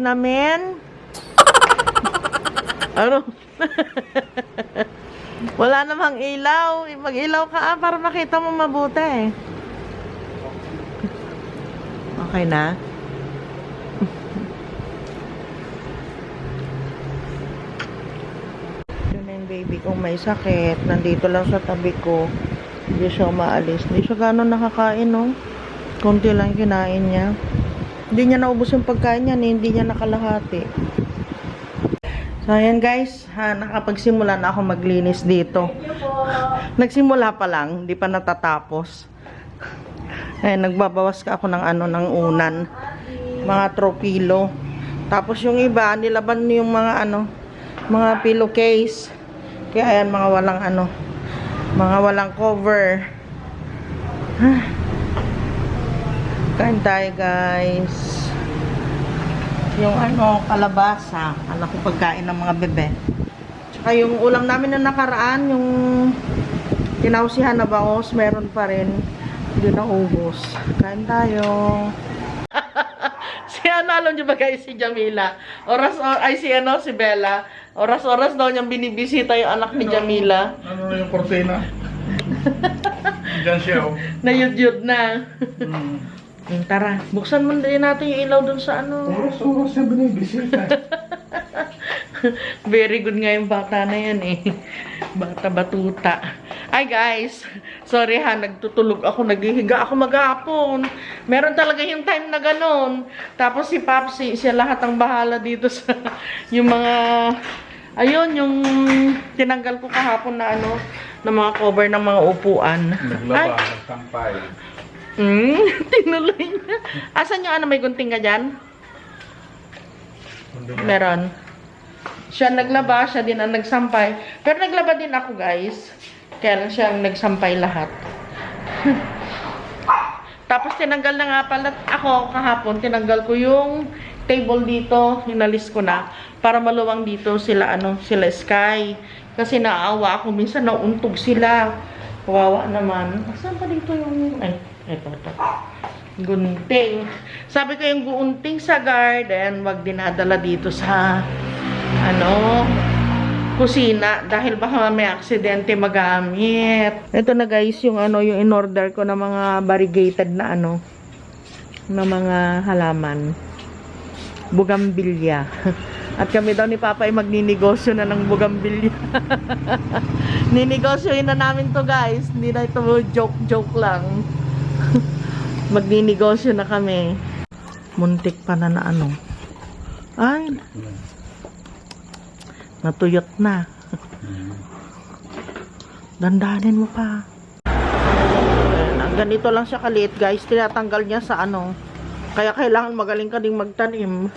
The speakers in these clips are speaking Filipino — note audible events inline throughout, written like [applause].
Namin. ano? Wala namang ilaw. Mag-ilaw ka ah, para makita mo mabuti. Okay na? Yun baby kong may sakit. Nandito lang sa tabi ko. Hindi siya umaalis. Hindi siya gano'n nakakain, no? Konti lang kinain niya. Hindi niya naubos yung pagkain niya, ni- hindi niya nakalahati. So, ayan guys, ha, nakapagsimula na ako maglinis dito. Nagsimula pa lang, hindi pa natatapos. Ayan, nagbabawas ka ako ng ano, ng unan. Mga tropilo. Tapos yung iba, nilaban yung mga ano, mga pillowcase. Kaya ayan, mga walang ano, mga walang cover. Kain tayo guys. Yung ano, kalabasa. Anak ko pagkain ng mga bebe. Tsaka yung ulam namin na nakaraan, yung tinausihan na bangos, meron pa rin. Hindi na ubos. Kain tayo. [laughs] si ano, alam niyo ba guys, si Jamila. Oras, or, ay si ano, si Bella. Oras-oras daw niyang binibisita yung anak ni Jamila. Ano na yung kortina? [laughs] Diyan siya, oh. Na yun na. Hmm. Mm, Tara, buksan mo din natin yung ilaw dun sa ano. Oras-oras siya binibisita. [laughs] Very good nga yung bata na yan eh. Bata batuta. Ay guys, sorry ha, nagtutulog ako, naghihiga ako maghapon. Meron talaga yung time na ganun. Tapos si Papsi, siya lahat ang bahala dito sa [laughs] yung mga ayun, yung tinanggal ko kahapon na ano, na mga cover ng mga upuan. Naglaba, nagtampay. Hmm, [laughs] tinuloy niya. Asan yung ano, may gunting ka dyan? Meron. Siya naglaba, siya din ang nagsampay. Pero naglaba din ako, guys. Kaya lang siya ang nagsampay lahat. [laughs] Tapos tinanggal na nga pala ako kahapon, tinanggal ko yung table dito, inalis ko na para maluwang dito sila ano, sila Sky. Kasi naawa ako minsan nauntog sila. Kawawa naman. Saan pa dito yung ay, eto, eto. Gunting. Sabi ko yung gunting sa garden, wag dinadala dito sa ano, kusina dahil baka may aksidente magamit. Ito na guys, yung ano, yung in-order ko na mga variegated na ano, na mga halaman. Bugambilya. [laughs] At kami daw ni Papa ay magninegosyo na ng bugambilya. [laughs] Ninegosyoin na namin to guys. Hindi na ito joke-joke lang. Magninegosyo na kami. Muntik pa na na ano. Ay, natuyot na. Dandanin mo pa. Ang ganito lang siya kaliit guys. Tinatanggal niya sa ano. Kaya kailangan magaling ka ding magtanim.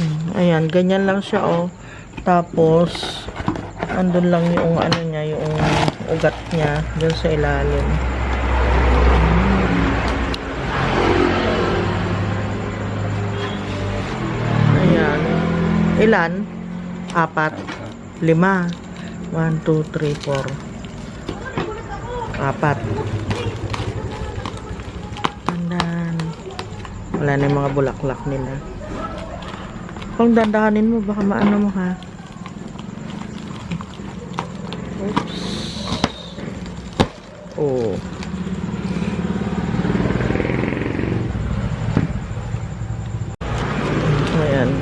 Mm, Ayan, ganyan lang siya oh. Tapos, andun lang yung ano niya, yung ugat niya, dun sa ilalim. Ilan? Apat. Lima. One, two, three, four. Apat. Tandan. Wala na mga bulaklak nila. Kung dandahanin mo, baka maano mo ha. Oops. Oh. Ayan.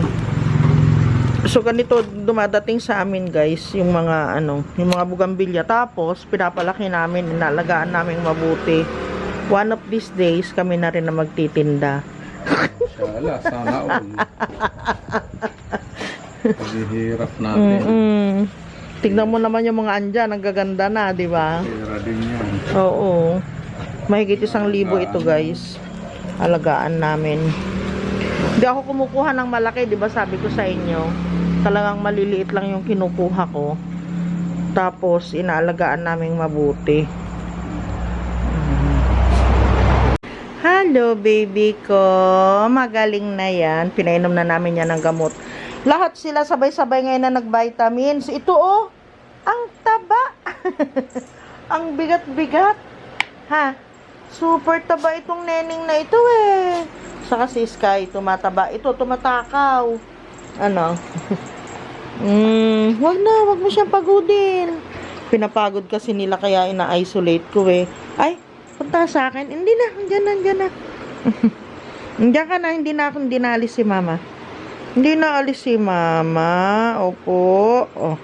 So ganito dumadating sa amin guys, yung mga ano, yung mga bugambilya tapos pinapalaki namin, inalagaan namin mabuti. One of these days kami na rin na magtitinda. Sala, sana all. [laughs] Paghihirap natin. Mm. Tignan mo naman yung mga andyan, ang gaganda na, di ba? Pera din yan. Oo. Mahigit isang libo ito guys. Alagaan namin. Hindi ako kumukuha ng malaki, di ba sabi ko sa inyo. Talagang maliliit lang yung kinukuha ko. Tapos, inaalagaan namin mabuti. Hello, baby ko. Magaling na yan. Pinainom na namin yan ng gamot. Lahat sila sabay-sabay ngayon na nag-vitamins. Ito, oh. Ang taba. [laughs] ang bigat-bigat. Ha? Super taba itong neneng na ito, eh. Saka si Sky, tumataba. Ito, tumatakaw. Ano? mm, wag na, wag mo siyang pagodin. Pinapagod kasi nila kaya ina-isolate ko eh. Ay, punta sa akin. Hindi na, andyan na, andyan na. [laughs] Andiyan ka na, hindi na ako, hindi na alis si mama. Hindi na alis si mama. Opo. Oh.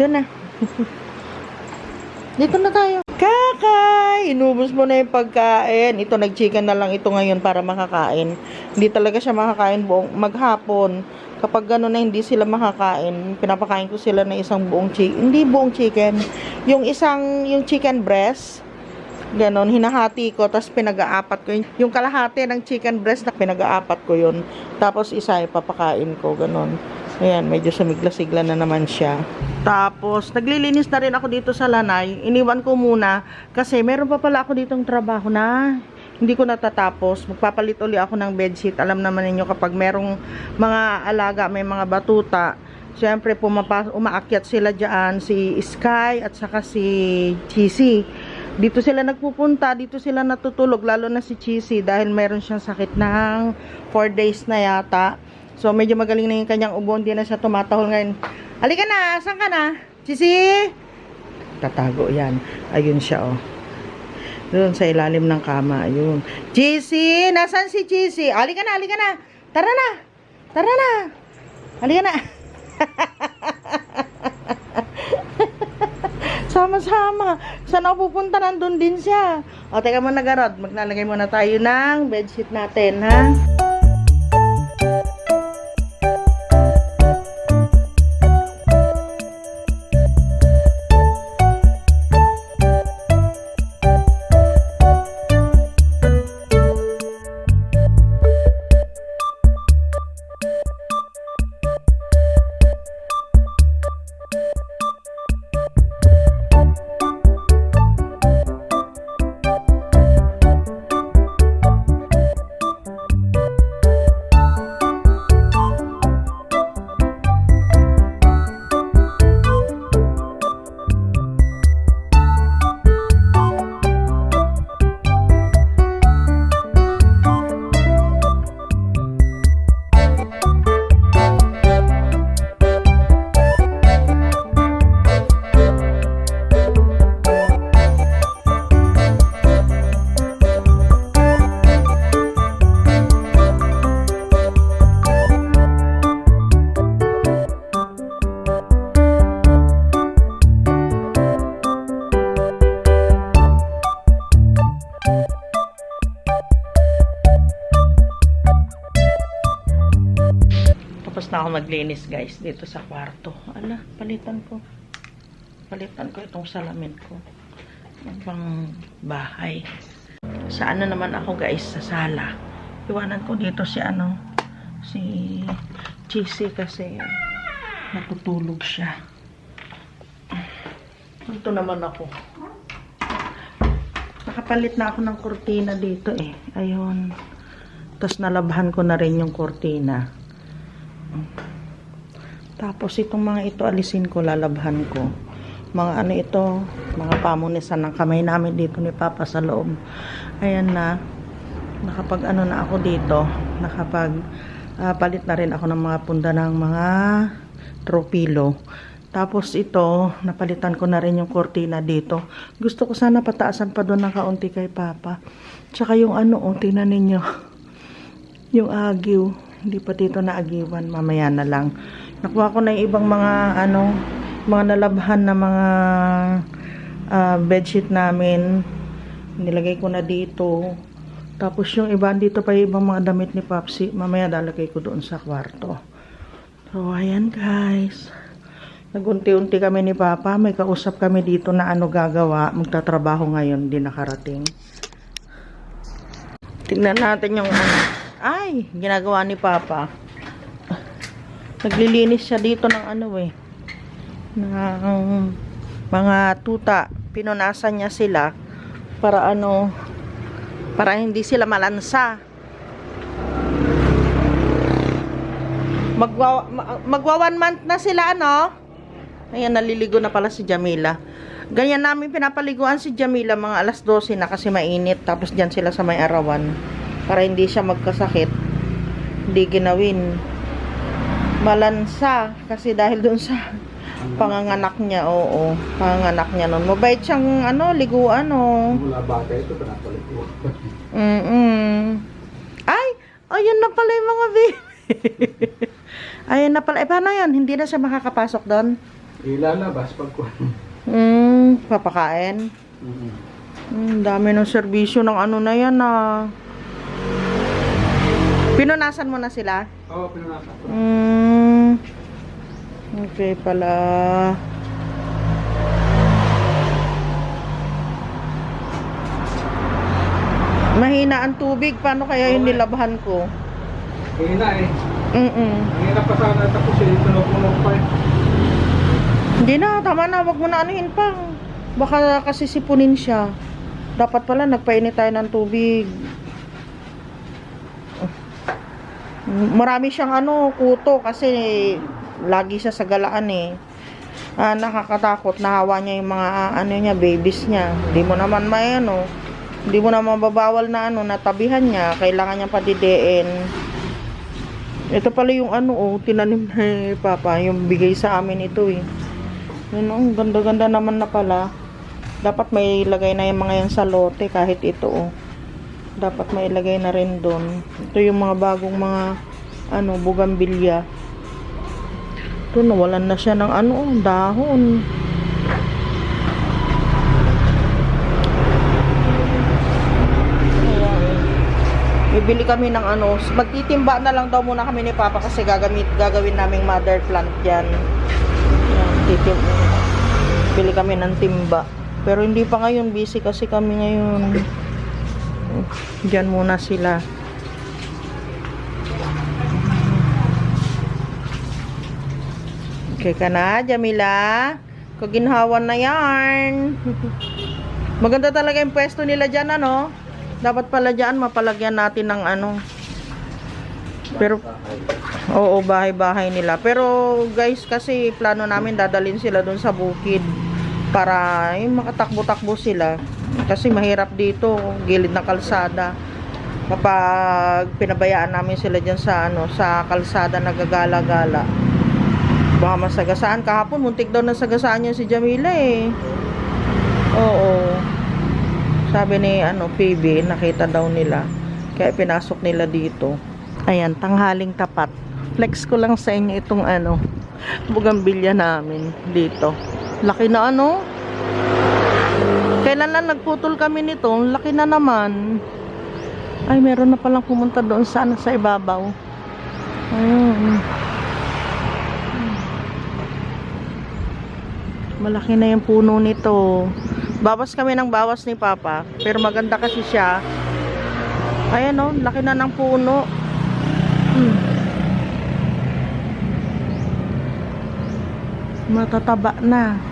Doon na. [laughs] Dito na tayo. Kakay! Inubos mo na yung pagkain. Ito, nag-chicken na lang ito ngayon para makakain. Hindi talaga siya makakain buong maghapon. Kapag gano'n na hindi sila makakain, pinapakain ko sila ng isang buong chicken. Hindi buong chicken. Yung isang, yung chicken breast, Ganon, hinahati ko, tapos pinag-aapat ko yun. Yung kalahati ng chicken breast na pinag-aapat ko yun. Tapos isa ipapakain ko, ganon. Ayan, medyo sumigla-sigla na naman siya. Tapos, naglilinis na rin ako dito sa lanay. Iniwan ko muna kasi meron pa pala ako ditong trabaho na hindi ko natatapos. Magpapalit uli ako ng bedsheet. Alam naman ninyo kapag merong mga alaga, may mga batuta, Siyempre, pumapas umaakyat sila dyan, si Sky at saka si Cheesy. Dito sila nagpupunta, dito sila natutulog, lalo na si Cheesy dahil meron siyang sakit ng 4 days na yata. So, medyo magaling na yung kanyang ubo, hindi na siya tumatahol ngayon. Halika na, saan ka na? Cheesy? Tatago yan. Ayun siya, oh. Doon sa ilalim ng kama, ayun. Cheesy! Nasaan si Cheesy? Halika na, halika na. Tara na. Tara na. Halika na. [laughs] Sama-sama. Saan ako pupunta? Nandun din siya. O, teka muna, Garod. Maglalagay muna tayo ng bedsheet natin, ha? Maglinis guys dito sa kwarto. Ala, palitan ko. Palitan ko itong salamin ko. Yung pang bahay. Sa ano naman ako guys, sa sala. Iwanan ko dito si ano, si Cheesy kasi natutulog siya. Dito naman ako. Nakapalit na ako ng kurtina dito eh. Ayun. Tapos nalabhan ko na rin yung kurtina. Tapos itong mga ito alisin ko, lalabhan ko. Mga ano ito, mga pamunisan ng kamay namin dito ni Papa sa loob. Ayan na, nakapag ano na ako dito, nakapag ah, palit na rin ako ng mga punda ng mga tropilo. Tapos ito, napalitan ko na rin yung kortina dito. Gusto ko sana pataasan pa doon ng kaunti kay Papa. Tsaka yung ano, oh, tingnan ninyo. [laughs] Yung agiw, hindi pa dito naagiwan, mamaya na lang. Nakuha ko na yung ibang mga ano, mga nalabhan na mga ah, bedsheet namin. Nilagay ko na dito. Tapos yung iba, dito pa yung ibang mga damit ni Papsi. Mamaya dalagay ko doon sa kwarto. So, ayan guys. Nagunti-unti kami ni Papa. May kausap kami dito na ano gagawa. Magtatrabaho ngayon, di nakarating. Tingnan natin yung ano. Ay, ginagawa ni Papa. Naglilinis siya dito ng ano eh. Ng mga tuta. Pinunasan niya sila para ano para hindi sila malansa. Magwa, ma- magwa one month na sila ano? Ayan, naliligo na pala si Jamila. Ganyan namin pinapaliguan si Jamila mga alas 12 na kasi mainit. Tapos dyan sila sa may arawan. para hindi siya magkasakit. Hindi ginawin. Malansa kasi dahil doon sa panganganak niya, oo. Panganganak niya noon. Mabait siyang ano, liguan, oh. Mula bata ito, pinapalit ko. [laughs] Mm-mm. Ay, ayun na pala yung mga baby. [laughs] ayun na pala. Eh, paano yan? Hindi na siya makakapasok doon? Ilalabas pag. Hmm, papakain. Hmm, dami ng serbisyo ng ano na yan, ah. Pinunasan mo na sila? Oo, pinanasa ko. Hmm. Okay pala. Mahina ang tubig. Paano kaya yung Okay. nilabahan ko? Kaya na eh. Mm-mm. Hirap pa sana tapos eh, puno-puno pa eh. Hindi na, tama na. Wag mo na anuhin pa. Baka kasi sipunin siya. Dapat pala nagpainit tayo ng tubig. Marami siyang ano, kuto kasi lagi siya sa galaan eh. Ah, nakakatakot. Nahawa niya yung mga ah, ano niya, babies niya. Hindi mo naman may ano. Hindi mo naman babawal na ano, natabihan niya. Kailangan niya padidiin. Ito pala yung ano, oh, tinanim ni Papa. Yung bigay sa amin ito eh. Yun, oh, ganda-ganda naman na pala. Dapat may ilagay na yung mga yan sa lote kahit ito, oh. Dapat may ilagay na rin doon. Ito yung mga bagong mga, ano, bugambilya. Ito, nawalan na siya ng ano, dahon. Ayan. Bibili kami ng ano, magtitimba na lang daw muna kami ni Papa kasi gagamit, gagawin naming mother plant yan. Yan, titim. Bili kami ng timba. Pero hindi pa ngayon, busy kasi kami ngayon. Diyan muna sila. Okay ka na, Jamila? Kaginhawan na yan. [laughs] Maganda talaga yung pwesto nila dyan, ano? Dapat pala dyan, mapalagyan natin ng ano. Pero, oo, bahay-bahay nila. Pero, guys, kasi plano namin dadalhin sila dun sa bukid. Para, yung makatakbo-takbo sila. Kasi mahirap dito, gilid ng kalsada. Kapag pinabayaan namin sila dyan sa, ano, sa kalsada nagagala-gala. Baka masagasaan. Kahapon, muntik daw nasagasaan niya si Jamila eh. Oo. Sabi ni ano, PB, nakita daw nila. Kaya pinasok nila dito. Ayan, tanghaling tapat. Flex ko lang sa inyo itong ano, [laughs] bugambilya namin dito. Laki na ano. Kailan lang nagputol kami nito, laki na naman. Ay, meron na palang pumunta doon sa, ano, sa ibabaw. Ayun. Malaki na yung puno nito. Bawas kami ng bawas ni Papa. Pero maganda kasi siya. Ayan o, laki na ng puno. Hmm. Matataba na.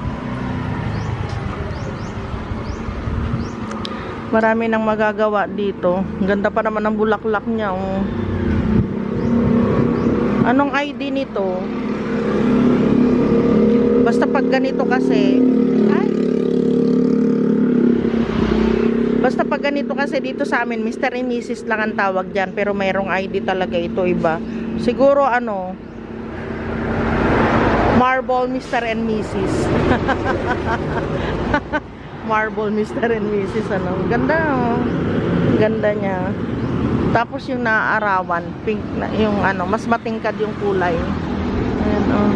Marami nang magagawa dito. Ang Ganda pa naman ng bulaklak niya. Oh. Anong ID nito? Basta pag ganito kasi, ay. Basta pag ganito kasi dito sa amin, Mr. and Mrs. lang ang tawag dyan. Pero mayroong ID talaga ito iba. Siguro ano, Marble Mr. and Mrs. [laughs] Marble Mr. and Mrs. Ano. Ganda oh. Ganda niya. Tapos yung naaarawan, pink na, yung ano, mas matingkad yung kulay. Ayan oh.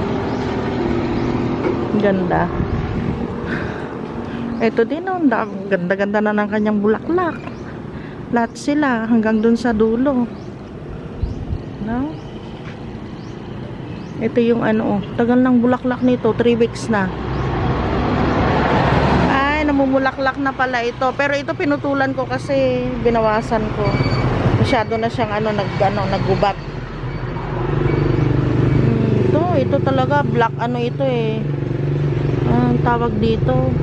Ganda. Ito din oh, ganda-ganda na ng kanyang bulaklak. Lahat sila hanggang dun sa dulo. No? Ito yung ano, oh, tagal ng bulaklak nito, 3 weeks na. Namumulaklak na pala ito. Pero ito pinutulan ko kasi binawasan ko. Masyado na siyang ano, nag, ano, naggubat. Ito, ito talaga black ano ito eh. Ang tawag dito.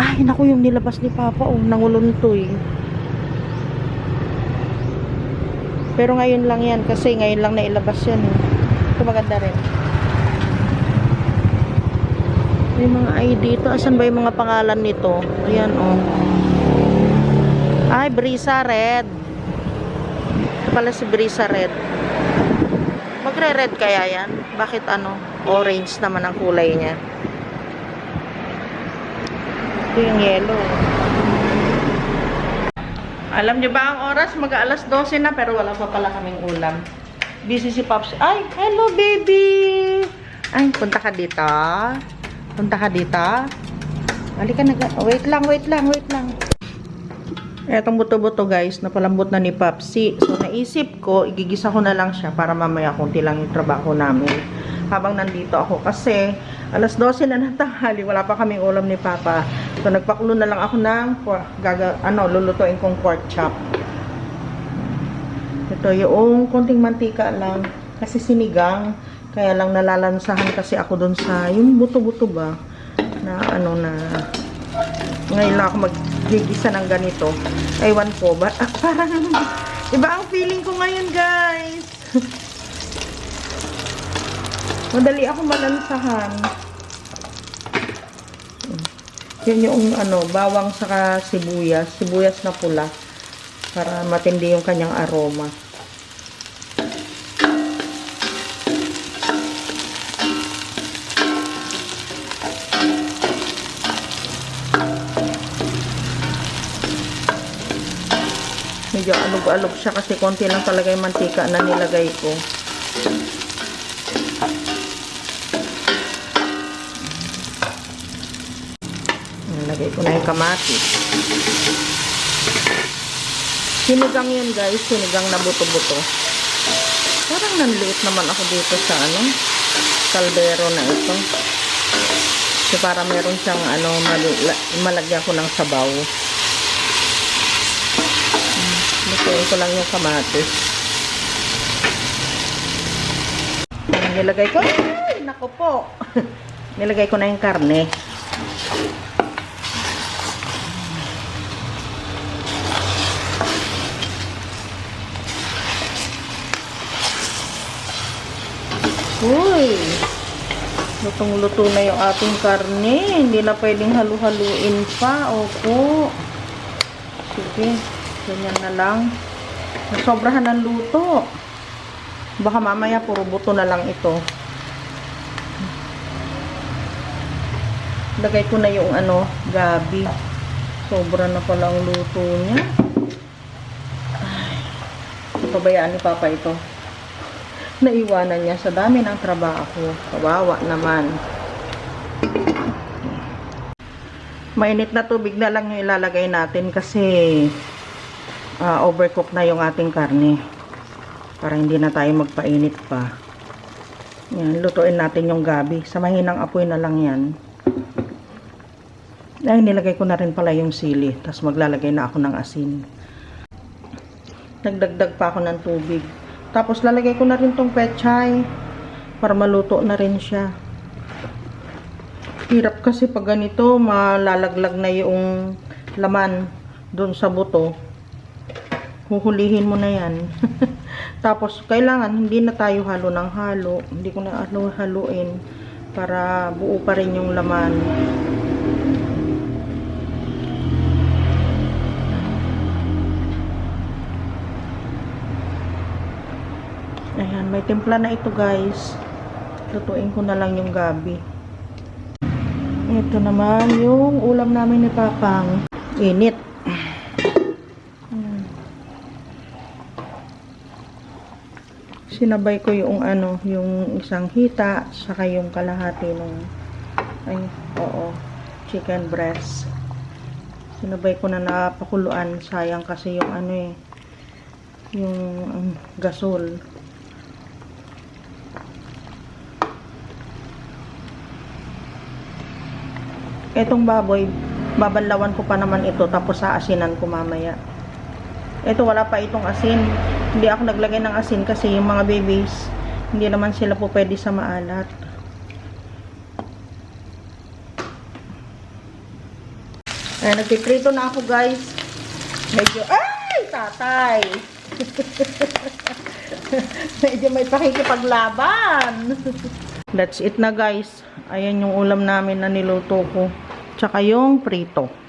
Ay, naku yung nilabas ni Papa oh, nanguluntoy. Pero ngayon lang yan kasi ngayon lang nailabas yan eh. Ito maganda rin. May mga ID dito. Asan ba yung mga pangalan nito? Ayan oh. Ay, Brisa Red. Ito pala si Brisa Red. Magre-red kaya yan? Bakit ano? Orange naman ang kulay niya. Ito yung yellow. Alam niyo ba ang oras? Mag-alas 12 na pero wala pa pala kaming ulam. Busy si Pops. Ay, hello baby! Ay, punta ka dito. Punta ka dito. Halika na. Wait lang, wait lang, wait lang. Etong buto-buto guys, napalambot na ni Papsi. So, naisip ko, igigisa ko na lang siya para mamaya kunti lang yung trabaho namin. Habang nandito ako kasi alas 12 na ng tanghali, wala pa kaming ulam ni Papa. So, nagpakulo na lang ako ng gaga, ano, lulutuin kong pork chop. Ito yung konting mantika lang. Kasi sinigang. Kaya lang nalalansahan kasi ako dun sa, yung buto-buto ba? Na ano na, ngayon lang ako maggigisa ng ganito. Ewan ko ba? Ah, parang, [laughs] iba ang feeling ko ngayon guys. [laughs] Madali ako malansahan. Yan yung ano, bawang saka sibuyas. Sibuyas na pula. Para matindi yung kanyang aroma. Medyo alog-alog siya kasi konti lang talaga yung mantika na nilagay ko. Nilagay ko na yung kamatis. Sinigang yun guys, sinigang na buto-buto. Parang nanliit naman ako dito sa ano, kaldero na ito. So para meron siyang ano, malagyan ko ng sabaw. Lutuin ko lang yung kamatis. Ayan, Nilagay ko. Ay, nako po. [laughs] Nilagay ko na yung karne. Uy! Lutong-luto na yung ating karne. Hindi na pwedeng halu-haluin pa. Opo. Sige. Ganyan na lang. Nasobrahan ng luto. Baka mamaya puro buto na lang ito. Lagay ko na yung ano, gabi. Sobra na pala ang luto niya. Ay. Pabayaan ni Papa ito. Naiwanan niya sa dami ng trabaho. Kawawa naman. Mainit na tubig na lang yung ilalagay natin kasi ah, overcook na yung ating karne. Para hindi na tayo magpainit pa. Yan, lutuin natin yung gabi. Sa mahinang apoy na lang yan. Ay, nilagay ko na rin pala yung sili. Tapos maglalagay na ako ng asin. Nagdagdag pa ako ng tubig. Tapos lalagay ko na rin tong pechay. Para maluto na rin siya. Hirap kasi pag ganito, malalaglag na yung laman doon sa buto. Huhulihin mo na yan. [laughs] Tapos, kailangan hindi na tayo halo ng halo. Hindi ko na halo haluin para buo pa rin yung laman. Ayan, may timpla na ito guys. Lutuin ko na lang yung gabi. Ito naman yung ulam namin ni Papang. Init. Sinabay ko yung ano, yung isang hita, saka yung kalahati ng ay, oo, chicken breast. Sinabay ko na napakuluan. Sayang kasi yung ano eh, yung um, gasol. Etong baboy, babanlawan ko pa naman ito tapos aasinan ko mamaya. Ito wala pa itong asin. Hindi ako naglagay ng asin kasi yung mga babies, hindi naman sila po pwede sa maalat. Ay, nagpiprito na ako guys. Medyo, ay, tatay! [laughs] Medyo may pakikipaglaban. That's it na guys. Ayan yung ulam namin na niluto ko. Tsaka yung prito.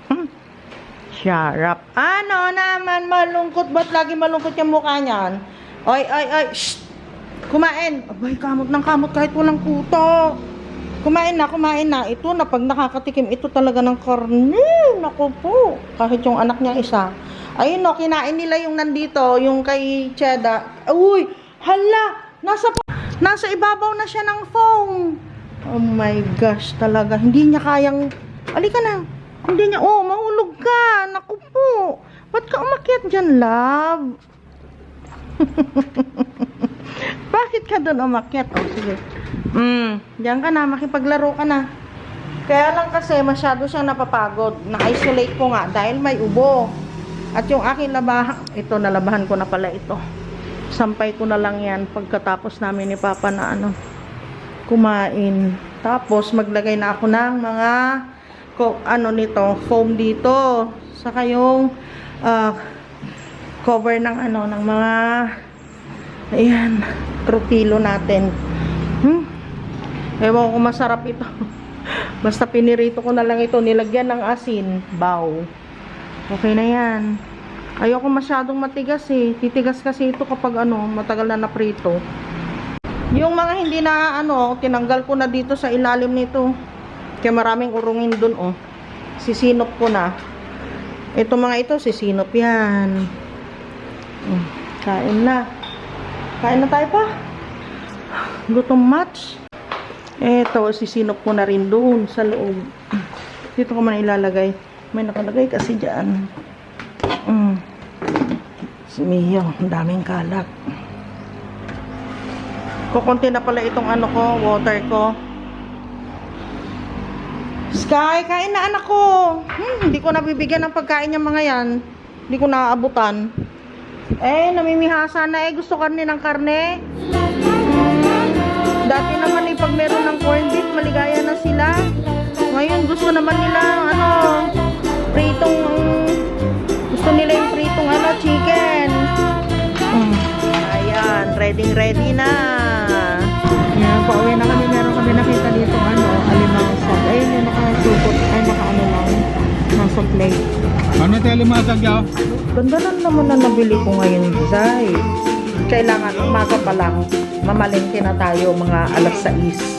Sharap. Ano naman malungkot? Ba't lagi malungkot yung mukha niyan? Oy, oy, oy. Shh! Kumain. Abay, kamot ng kamot kahit walang kuto. Kumain na, kumain na. Ito na, pag nakakatikim, ito talaga ng karne. Naku po. Kahit yung anak niya isa. Ayun no, kinain nila yung nandito, yung kay Cheda. Uy, hala, nasa, nasa ibabaw na siya ng foam. Oh my gosh, talaga. Hindi niya kayang, alika na. Hindi niya, oh, mahulog ka. Naku po. Ba't ka umakyat dyan, love? [laughs] Bakit ka doon umakyat? Oh, sige. Hmm, diyan ka na, makipaglaro ka na. Kaya lang kasi masyado siyang napapagod. Na-isolate ko nga dahil may ubo. At yung aking labahan, ito nalabahan ko na pala ito. Sampay ko na lang yan pagkatapos namin ni Papa na ano, kumain. Tapos maglagay na ako ng mga ko, ano nito, foam dito. Saka yung ah, cover ng ano, ng mga ayan, tropilo natin. Hmm? Ewan ko masarap ito. [laughs] Basta pinirito ko na lang ito, nilagyan ng asin, baw. Okay na yan. Ayoko masyadong matigas eh. Titigas kasi ito kapag ano, matagal na naprito. Yung mga hindi na ano, tinanggal ko na dito sa ilalim nito. Kaya maraming urungin dun oh. Sisinop ko na. Ito mga ito, sisinop yan. Mm, Kain na. Kain na tayo pa. Gutom match. Eto, sisinop ko na rin doon sa loob. Dito ko man ilalagay. May nakalagay kasi dyan. Mm. Si Mio, daming kalat. Kukunti na pala itong ano ko, water ko. Sky, kain na anak ko. Hmm, hindi ko nabibigyan ng pagkain yung mga yan. Hindi ko naaabutan. Eh, namimihasa na eh. Gusto karne ng karne. Dati naman eh, pag meron ng corned beef, maligaya na sila. Ngayon, gusto naman nila, ano, pritong, gusto nila yung pritong, ano, chicken. Mm. Ayan, ready, ready na. Ayan, pauwi na kami. Meron kami nakita dito, ano, alimasag. Ayun, yung nakasupot, ay, naka-ano lang, nasa plate. Ano tayo limasag yaw? Ganda na naman na nabili ko ngayon, Zay. Kailangan umaga pa lang, mamalengke na tayo mga alas 6.